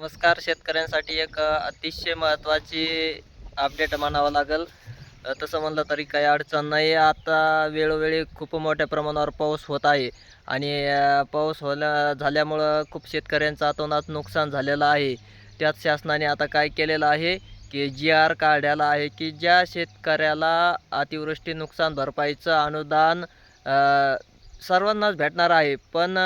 नमस्कार शेतकऱ्यांसाठी एक अतिशय महत्त्वाची अपडेट म्हणावं लागेल. तसं म्हणलं तरी काही अडचण नाही. आता वेळोवेळी खूप मोठ्या प्रमाणावर पाऊस होत आहे आणि पाऊस होला झाल्यामुळं खूप शेतकऱ्यांचं अतोनात नुकसान झालेलं आहे. त्यात शासनाने आता काय केलेलं आहे की जी आर काढलेला आहे की ज्या शेतकऱ्याला अतिवृष्टी नुकसान भरपाईचं अनुदान सर्वांनाच भेटणार आहे. पण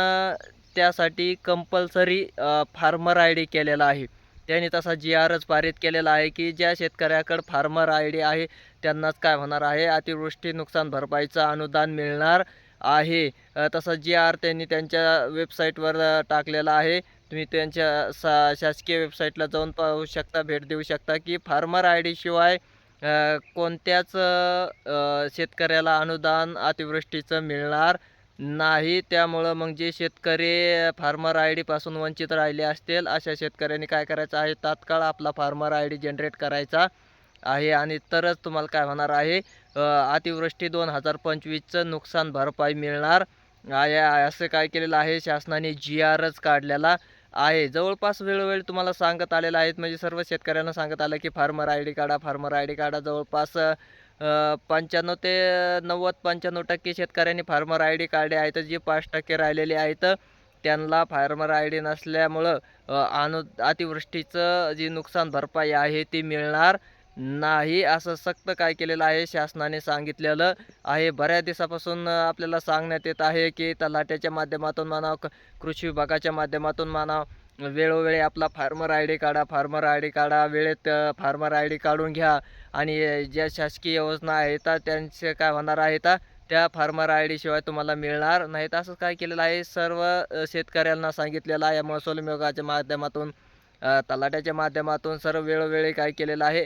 त्यासाठी कंपल्सरी फार्मर आय डी केलेला आहे. त्यांनी तसा जी आरच पारित केलेला आहे की ज्या शेतकऱ्याकडं फार्मर आय डी आहे त्यांनाच काय होणार आहे? अतिवृष्टी नुकसान भरपाईचं अनुदान मिळणार आहे. तसं तसा जी आर त्यांनी त्यांच्या वेबसाईटवर टाकलेला आहे. तुम्ही त्यांच्या सा शासकीय वेबसाईटला जाऊन पाहू शकता भेट देऊ शकता की फार्मर आय डी शिवाय कोणत्याच शेतकऱ्याला अनुदान अतिवृष्टीचं मिळणार नाही त्यामुळं मग जे शेतकरी फार्मर आय डीपासून वंचित राहिले असतील अशा शेतकऱ्यांनी काय करायचं आहे? तात्काळ आपला फार्मर आय डी जनरेट करायचा आहे आणि तरच तुम्हाला काय होणार आहे? अतिवृष्टी दोन हजार पंचवीसचं नुकसान भरपाई मिळणार आहे. असं काय केलेलं आहे? शासनाने जी आरच काढलेला आहे. जवळपास वेळोवेळी तुम्हाला सांगत आलेलं आहेत म्हणजे सर्व शेतकऱ्यांना सांगत आलं की फार्मर आय डी काढा फार्मर आय डी काढा. जवळपास पंच्याण्णव ते नव्वद पंच्याण्णव टक्के शेतकऱ्यांनी फार्मर आय डी काढले आहेत जे पाच टक्के राहिलेले आहेत त्यांना फार्मर आय डी नसल्यामुळं अनु अतिवृष्टीचं जी नुकसान भरपाई आहे ती मिळणार नाही असं सक्त काय केलेलं आहे शासनाने सांगितलेलं आहे. बऱ्याच दिवसापासून आपल्याला सांगण्यात येत आहे की तलाट्याच्या माध्यमातून म्हणा कृषी विभागाच्या माध्यमातून म्हणा वेळोवेळी आपला फार्मर आय डी काढा फार्मर आय डी काढा वेळेत फार्मर आय डी काढून घ्या. आणि ज्या शासकीय योजना आहेत त्यांचे काय होणार आहेत त्या फार्मर आय डीशिवाय तुम्हाला मिळणार नाहीत. असं काय केलेलं आहे सर्व शेतकऱ्यांना सांगितलेलं आहे महसूल विभागाच्या माध्यमातून तलाट्याच्या माध्यमातून सर्व वेळोवेळी काय केलेलं आहे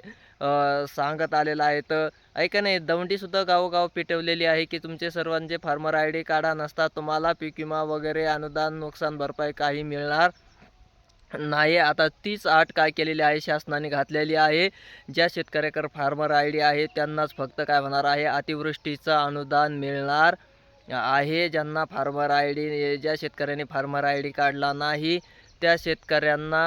सांगत आलेलं आहे. तर ऐका नाही दवंडीसुद्धा गावोगाव पेटवलेली आहे की तुमचे सर्वांचे फार्मर आय डी काढा नसता तुम्हाला पीक विमा वगैरे अनुदान नुकसान भरपाई काही मिळणार नाही आता तीच आट काय केलेली आहे शासनाने घातलेली आहे. ज्या शेतकऱ्याकर फार्मर आय डी आहे त्यांनाच फक्त काय होणार आहे अतिवृष्टीचं अनुदान मिळणार आहे. ज्यांना फार्मर आय डी ज्या शेतकऱ्यांनी फार्मर आय डी काढला नाही त्या शेतकऱ्यांना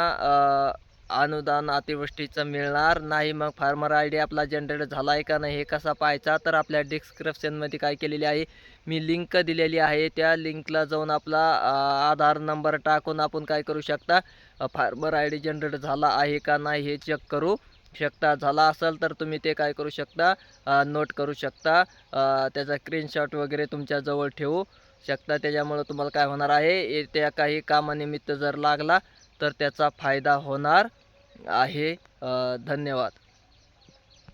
अनुदान अतिवृष्टीचं मिळणार नाही. मग फार्मर आय डी आपला जनरेट झाला आहे का नाही हे कसा पाहायचा? तर आपल्या डिस्क्रिप्शनमध्ये काय केलेली आहे? मी लिंक दिलेली आहे. त्या लिंकला जाऊन आपला आधार नंबर टाकून आपण काय करू शकता? फार्मर आय डी जनरेट झाला आहे का नाही हे चेक करू शकता. झाला असेल तर तुम्ही ते काय करू शकता? नोट करू शकता. त्याचा स्क्रीनशॉट वगैरे तुमच्याजवळ ठेवू शकता. त्याच्यामुळं तुम्हाला काय होणार आहे? त्या काही कामानिमित्त जर लागला तर त्याचा फायदा होणार. आहे. धन्यवाद.